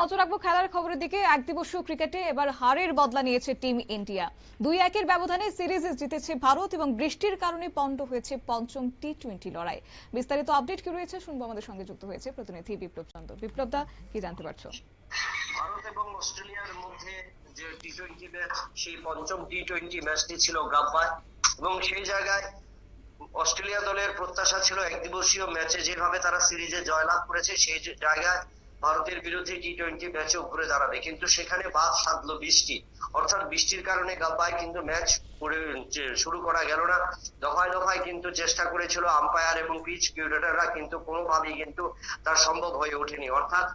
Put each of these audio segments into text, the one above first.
নজর রাখব খেলার খবরের দিকে। এক দিবসীয় ক্রিকেটে এবার হারের বদলা নিয়েছে টিম ইন্ডিয়া। দুই একের ব্যবধানে সিরিজ জিতেছে ভারত এবং বৃষ্টির কারণে পণ্ড হয়েছে পঞ্চম টি টোয়েন্টি লড়াই। বিস্তারিত আপডেট কি রয়েছে শুনব আমাদের সঙ্গে যুক্ত হয়েছে প্রতিনিধি বিপ্লব চন্দ্র। বিপ্লব দা, কি জানতে পারছ? ভারত এবং অস্ট্রেলিয়ার মধ্যে যে টি টোয়েন্টি ম্যাচ সেই পঞ্চম টি টোয়েন্টি ম্যাচটি ছিল গাব্বায় এবং সেই জায়গায় অস্ট্রেলিয়া দলের প্রত্যাশা ছিল একদিবসীয় ম্যাচে যেভাবে তারা সিরিজে জয়লাভ করেছে, সেই জায়গায় ভারতের বিরুদ্ধে টি টোয়েন্টি ম্যাচে উপরে দাঁড়াবে। কিন্তু সেখানে বাদ সাধলো বৃষ্টি। অর্থাৎ বৃষ্টির কারণে গাব্বায় কিন্তু ম্যাচ শুরু করা গেল না। দফায় দফায় কিন্তু চেষ্টা করেছিল আম্পায়ার এবং পিচ কিউরেটররা কিন্তু কোনোভাবেই কিন্তু তার সম্ভব হয়ে ওঠেনি। অর্থাৎ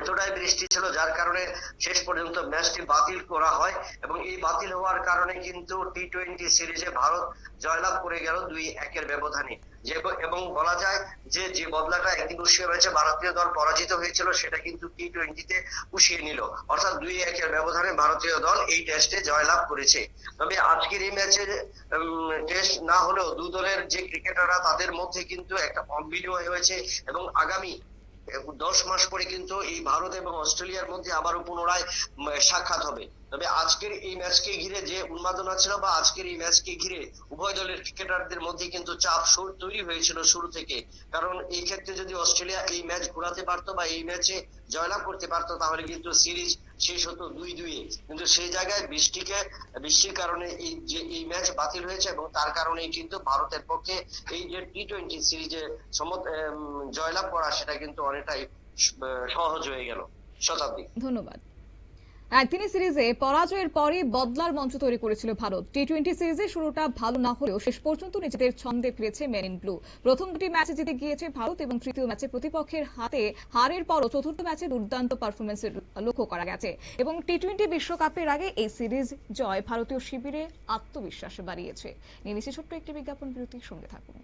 এতটাই বৃষ্টি ছিল, যার কারণে শেষ পর্যন্ত ম্যাচটি বাতিল করা হয় এবং এই বাতিল হওয়ার কারণে কিন্তু টি টোয়েন্টি সিরিজে ভারত জয়লাভ করে গেল দুই একের ব্যবধানে। এবং বলা যায় যে যে বদলাটা একদিবসীয় ম্যাচে ভারতীয় দল পরাজিত হয়েছিল, সেটা কিন্তু টি টোয়েন্টিতে পুষিয়ে নিল। অর্থাৎ দুই একের ব্যবধানে ভারতীয় দল এই টেস্টে জয়লাভ করেছে। তবে আজকের এই ম্যাচে টেস্ট না হলেও দু দলের যে ক্রিকেটাররা, তাদের মধ্যে কিন্তু একটা বিনিময় হয়েছে এবং আগামী দশ মাস পরে কিন্তু এই ভারত এবং অস্ট্রেলিয়ার মধ্যে আবারও পুনরায় সাক্ষাৎ হবে। তবে আজকের এই ম্যাচকে ঘিরে যে উন্মাদনা ছিল বা আজকের এই ম্যাচকে ঘিরে উভয় দলের ক্রিকেটারদের মধ্যে কিন্তু চাপ তৈরি হয়েছিল শুরু থেকে। কারণ এই ক্ষেত্রে যদি অস্ট্রেলিয়া এই ম্যাচ ঘোরাতে পারতো বা এই ম্যাচে জয়লাভ করতে পারতো, তাহলে কিন্তু সিরিজ শেষ হতো দুই দুইয়ে কিন্তু সেই জায়গায় বৃষ্টিকে, বৃষ্টির কারণে এই যে, এই ম্যাচ বাতিল হয়েছে এবং তার কারণেই কিন্তু ভারতের পক্ষে এই যে টি টোয়েন্টি সিরিজে সমত জয়লাভ করা, সেটা কিন্তু অনেকটাই সহজ হয়ে গেল শতাব্দী ধন্যবাদ। একদিনের সিরিজে পরাজয়ের পরে বদলার মঞ্চ তৈরি করেছিল ভারত। টি টোয়েন্টি সিরিজে শুরুটা ভালো না হলেও শেষ পর্যন্ত নিজেদের ছন্দে ফিরেছে মেন ইন ব্লু প্রথম দুটি ম্যাচে জিতে গিয়েছে ভারত এবং তৃতীয় ম্যাচে প্রতিপক্ষের হাতে হারের পরও চতুর্থ ম্যাচে দুর্দান্ত পারফরমেন্সের লক্ষ্য করা গেছে। এবং টি টোয়েন্টি বিশ্বকাপের আগে এই সিরিজ জয় ভারতীয় শিবিরে আত্মবিশ্বাস বাড়িয়েছে। নিয়ে নিচ্ছে ছোট্ট একটি বিজ্ঞাপন বিরতির সঙ্গে থাকুন।